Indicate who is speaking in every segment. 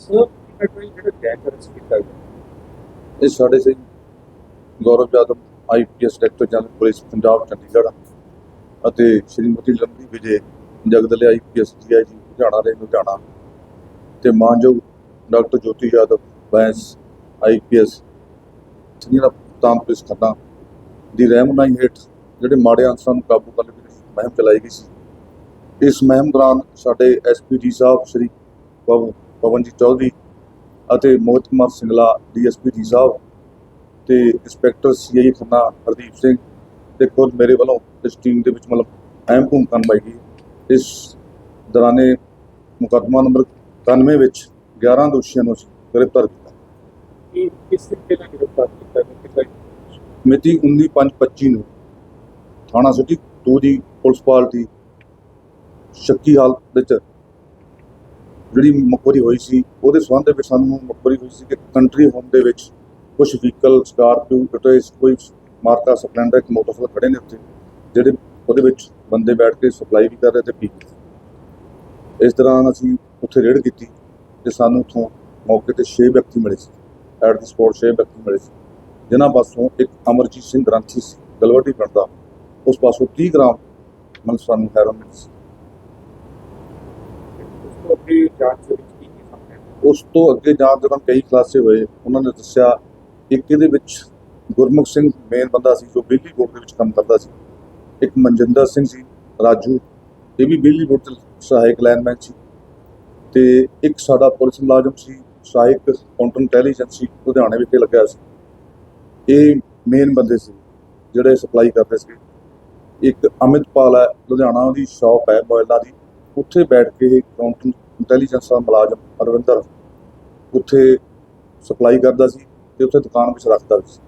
Speaker 1: Sir ਜਿਹੜਾ gang arrest ਕੀਤਾ
Speaker 2: ਇਹ ਸਾਡੇ Singh Gaurav Yadav IPS director general police, Punjab, Chandigarh ਅਤੇ ਸ਼੍ਰੀਮਤੀ ਲੰਬੀ ਵਿਜੇ ਜਗਦਲੇ ਆਈਪੀਐਸ ਡੀਆਈਜੀ ਲੁਧਿਆਣਾ ਦੇ ਲੁਧਿਆਣਾ ਤੇ ਮਾਨਯੋਗ ਡਾਕਟਰ ਜੋਤੀ ਯਾਦਵ ਬੈਂਸ, ਆਈਪੀਐਸ ਜਿਹੜਾ ਤਾਮ ਪੁਲਿਸ ਖੰਨਾ ਦੀ ਰਹਿਨੁਮਾਈ ਹੇਠ ਜਿਹੜੇ ਮਾੜੇ ਅਨਸਰਾਂ ਨੂੰ ਕਾਬੂ ਕਰਨ ਦੀ ਮੁਹਿੰਮ ਚਲਾਈ ਗਈ ਸੀ। ਇਸ ਮੁਹਿੰਮ ਦੌਰਾਨ ਸਾਡੇ ਐਸਪੀਡੀ ਸਾਹਿਬ, ਸ਼੍ਰੀ ਬਾਬੂ ਪਵਨਜੀਤ ਚੌਧਰੀ ਅਤੇ ਮੋਹਿਤ ਕੁਮਾਰ ਸਿੰਗਲਾ ਡੀਐਸਪੀ ਜੀ ਸਾਹਿਬ ਤੇ ਇੰਸਪੈਕਟਰ ਸੀਆਈ ਖੰਨਾ ਹਰਦੀਪ ਸਿੰਘ ਤੇ ਖੁਦ ਮੇਰੇ ਵੱਲੋਂ ਇਸ ਟੀਮ ਦੇ ਵਿੱਚ ਮਤਲਬ ਅਹਿਮ ਭੂਮਿਕਾ ਨਿਭਾਈ ਗਈ। ਇਸ ਦੌਰਾਨੇ ਮੁਕੱਦਮਾ ਨੰਬਰ 91 ਵਿੱਚ 11 ਦੋਸ਼ੀਆਂ ਨੂੰ ਗ੍ਰਿਫਤਾਰ ਕੀਤਾ।
Speaker 1: ਕਿ ਕਿਸ ਤਰੀਕੇ ਨਾਲ ਗ੍ਰਿਫਤਾਰ ਕੀਤਾ ਗਿਆ?
Speaker 2: ਮਿਤੀ 19/5/25 ਨੂੰ ਥਾਣਾ ਸਿਟੀ 2 ਦੀ ਪੁਲਿਸ ਪਾਰਟੀ ਸ਼ੱਕੀ ਹਾਲਤ ਵਿੱਚ ਜਿਹੜੀ ਮੁਕਬਰੀ ਹੋਈ ਸੀ, ਉਹਦੇ ਸੰਬੰਧ ਵਿੱਚ ਸਾਨੂੰ ਮੁਕਬਰੀ ਹੋਈ ਸੀ ਕਿ ਕੰਟਰੀ ਹੋਮ ਦੇ ਵਿੱਚ ਕੁਝ ਵਹੀਕਲ ਸਕਾਰਪੀਓ ਟਟੇਸ ਕੋਈ ਮਾਰਕਾ ਸਪਲੈਂਡਰ, ਇੱਕ ਮੋਟਰਸਾਈਕਲ ਖੜੇ ਨੇ ਉੱਥੇ, ਜਿਹੜੇ ਉਹਦੇ ਵਿੱਚ ਬੰਦੇ ਬੈਠ ਕੇ ਸਪਲਾਈ ਵੀ ਕਰ ਰਹੇ ਤੇ ਪੀ ਰਹੇ ਇਸ ਦੌਰਾਨ ਅਸੀਂ ਉੱਥੇ ਰੇਡ ਕੀਤੀ ਤੇ ਸਾਨੂੰ ਉੱਥੋਂ ਮੌਕੇ ਤੇ 6 ਵਿਅਕਤੀ ਮਿਲੇ ਸੀ। ਐਟ ਦੀ ਸਪੌਟ 6 ਵਿਅਕਤੀ ਮਿਲੇ ਸੀ। ਜਿਨ੍ਹਾਂ ਪਾਸੋਂ ਇੱਕ ਅਮਰਜੀਤ ਸਿੰਘ ਗ੍ਰੰਥੀ ਸੀ ਗਲਵਟੀ ਪਿੰਡ ਦਾ। ਉਸ ਪਾਸੋਂ 30 ਗ੍ਰਾਮ ਮਨ ਸਾਨੂੰ ਹੈਰੋਇਨ ਮਿਲੀ ਸੀ।
Speaker 1: ਤੋਂ ਅੱਗੇ ਜਾਂਚ ਦੇ ਵਿੱਚ ਕੀ ਕੀ ਸਾਹਮਣੇ ਆਇਆ?
Speaker 2: ਉਸ ਤੋਂ ਅੱਗੇ ਜਾਂਚ ਦੌਰਾਨ ਕਈ ਖੁਲਾਸੇ ਹੋਏ। ਉਹਨਾਂ ਨੇ ਦੱਸਿਆ ਇੱਕ ਇਹਦੇ ਵਿੱਚ ਗੁਰਮੁਖ ਸਿੰਘ ਮੇਨ ਬੰਦਾ ਸੀ ਜੋ ਬਿਜਲੀ ਬੋਰਡ ਦੇ ਵਿੱਚ ਕੰਮ ਕਰਦਾ ਸੀ। ਇੱਕ ਮਨਜਿੰਦਰ ਸਿੰਘ ਸੀ, ਰਾਜੂ। ਇਹ ਵੀ ਬਿਜਲੀ ਬੋਰਡ ਦੇ ਸਹਾਇਕ ਲਾਈਨਮੈਨ ਸੀ। ਤੇ ਇੱਕ ਸਾਡਾ ਪੁਲਿਸ ਮੁਲਾਜ਼ਮ ਸੀ, ਸਹਾਇਕ ਕਾਊਂਟਰ ਇੰਟੈਲੀਜੈਂਸ ਸੀ, ਲੁਧਿਆਣੇ ਵਿਖੇ ਲੱਗਿਆ ਸੀ। ਇਹ ਮੇਨ ਬੰਦੇ ਸੀ, ਜਿਹੜੇ ਸਪਲਾਈ ਕਰਦੇ ਸੀ। ਇੱਕ ਅਮਿਤਪਾਲ ਹੈ, ਲੁਧਿਆਣਾ ਦੀ ਸ਼ਾਪ ਹੈ ਮੋਬਾਈਲਾਂ ਦੀ। ਉੱਥੇ ਬੈਠ ਕੇ ਕਾਊਂਟਰ ਇੰਟੈਲੀਜੈਂਸ ਦਾ ਮੁਲਾਜ਼ਮ ਅਰਵਿੰਦਰ ਉੱਥੇ ਸਪਲਾਈ ਕਰਦਾ ਸੀ ਤੇ ਉੱਥੇ ਦੁਕਾਨ ਵਿੱਚ ਰੱਖਦਾ ਵੀ ਸੀ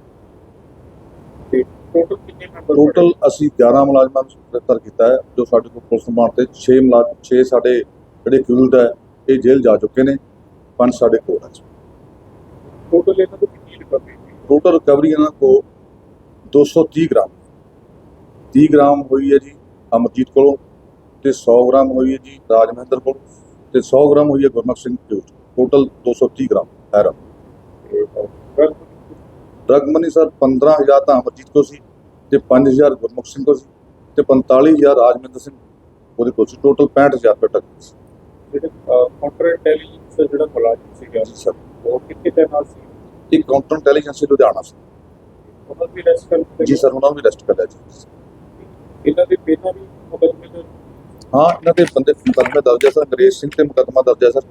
Speaker 1: ਟੋਟਲ ਕਿੰਨੇ ਮੈਂਬਰ
Speaker 2: ਟੋਟਲ ਅਸੀਂ 11 ਮੁਲਾਜ਼ਮਾਂ ਨੂੰ ਗ੍ਰਿਫਤਾਰ ਕੀਤਾ ਹੈ ਜੋ ਸਾਡੇ ਕੋਲ ਪੁਲਿਸ ਰਿਮਾਂਡ ਤੇ 6 ਮੁਲਾਜ਼ਮ 6 ਸਾਡੇ ਜਿਹੜੇ ਅਕਿਊਜ਼ਡ ਹੈ ਇਹ ਜੇਲ੍ਹ ਜਾ ਚੁੱਕੇ ਨੇ ਪੰਜ ਸਾਡੇ ਕੋਲ ਹੈ।
Speaker 1: ਟੋਟਲ ਇਹਨਾਂ ਤੋਂ ਕਿੰਨੀ ਰਿਕਵਰੀ
Speaker 2: ਟੋਟਲ ਰਿਕਵਰੀ ਇਹਨਾਂ ਕੋਲ 230 ਗ੍ਰਾਮ। 30 ਗ੍ਰਾਮ ਹੋਈ ਹੈ ਜੀ ਅਮਰਜੀਤ ਕੋਲੋਂ ਤੇ 100 ਗ੍ਰਾਮ ਹੋਈ ਹੈ ਜੀ ਰਾਜ ਮਹਿੰਦਰ ਕੋਲ ਤੇ 100 ਗ੍ਰਾਮ ਹੋਈ ਹੈ ਗੁਰਮੁਖ ਸਿੰਘ ਕੋਲ। ਟੋਟਲ 230 ਗ੍ਰਾਮ
Speaker 1: ਗੱਲ
Speaker 2: ਡਰਗ ਮਨੀ ਸਰ 15000 ਤਾਂ ਅਮਰਜੀਤ ਕੋ ਸੀ ਤੇ 5000 ਗੁਰਮੁਖ ਸਿੰਘ ਕੋ ਸੀ ਤੇ 45000 ਰਾਜਮਿੰਦਰ ਸਿੰਘ ਉਹਦੇ ਕੋਲ ਸੀ। ਟੋਟਲ 65000 ਰੁਪਏ ਤੱਕ ਸੀ।
Speaker 1: ਜਿਹੜੇ ਕਾਊਂਟਰ ਇੰਟੈਲੀਜੈਂਸ ਜਿਹੜਾ ਮੁਲਾਜ਼ਮ ਸੀਗਾ
Speaker 2: ਜੀ ਸਰ।
Speaker 1: ਉਹ ਕਿੱਥੇ ਤੈਨਾਤ ਸੀ?
Speaker 2: ਇੱਕ ਕਾਊਂਟਰ ਇੰਟੈਲੀਜੈਂਸ ਲੁਧਿਆਣਾ ਸੀ।
Speaker 1: ਉਹਨਾਂ ਰੈਸਟ ਕਰ
Speaker 2: ਜੀ ਸਰ ਉਹਨਾਂ ਨੂੰ ਵੀ ਅਰੈਸਟ ਕਰ ਲਿਆ ਜੀ।
Speaker 1: ਇਹਨਾਂ ਦੇ ਪਹਿਲਾਂ ਵੀ
Speaker 2: ਹਾਂ ਇਹਨਾਂ ਦੇ ਬੰਦੇ ਮੁਕੱਦਮੇ ਦਰਜ ਹੈ ਸਰ ਅੰਗਰੇਜ਼ ਸਿੰਘ ਤੇ ਮੁਕੱਦਮਾ ਦਰਜ ਹੈ ਸਰ।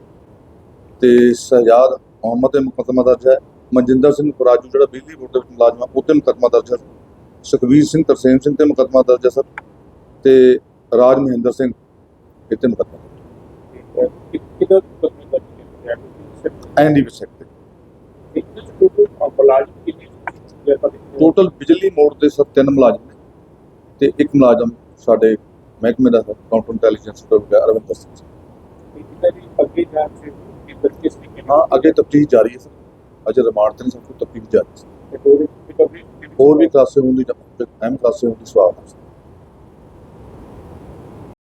Speaker 2: ਤੇ ਸਹਿਜਾਦ ਮੁਹੰਮਦ ਤੇ ਮੁਕੱਦਮਾ ਦਰਜ ਹੈ। ਮਨਜਿੰਦਰ ਸਿੰਘ ਰਾਜੂ ਜਿਹੜਾ ਬਿਜਲੀ ਬੋਰਡ ਦੇ ਵਿੱਚ ਮੁਲਾਜ਼ਮ ਆ ਉਹ ਤੇ ਮੁਕੱਦਮਾ ਦਰਜ ਹੈ ਸੁਖਵੀਰ ਸਿੰਘ ਤਰਸੇਮ ਸਿੰਘ ਤੇ ਮੁਕੱਦਮਾ ਦਰਜ ਹੈ ਸਰ। ਤੇ ਰਾਜ ਮਹਿੰਦਰ ਸਿੰਘ ਇਹ ਤੇ ਮੁਕੱਦਮਾ
Speaker 1: ਕਿਹਦਾ ਮੁਕੱਦਮੇ ਟੋਟਲ
Speaker 2: ਬਿਜਲੀ ਮੋੜ ਦੇ ਸਰ ਤਿੰਨ ਮੁਲਾਜ਼ਮ ਨੇ ਤੇ ਇੱਕ ਮੁਲਾਜ਼ਮ ਸਾਡੇ ਮਹਿਕਮੇ ਦਾ ਕਾਊਂਟਰ ਇੰਟੈਲੀਜੈਂਸ ਦਾ ਗਿਆ ਅਰਵਿੰਦਰ ਸਿੰਘ
Speaker 1: ਤਰੀਕੇ
Speaker 2: ਹਾਂ ਅੱਗੇ ਤਫਤੀਸ਼ ਜਾਰੀ ਹੈ ਸਰ। ਅਜੇ ਰਿਮਾਂਡ ਤੇ ਨਹੀਂ ਸਭ ਕੁਝ ਤਫਤੀਸ਼ ਜਾਰੀ ਹੈ ਹੋਰ ਵੀ ਕਲਾਸੇ ਹੋਣ ਦੀ ਅਹਿਮ ਕਲਾਸੇ ਹੋਣ ਦੀ ਸਵਾਲ ਹੈ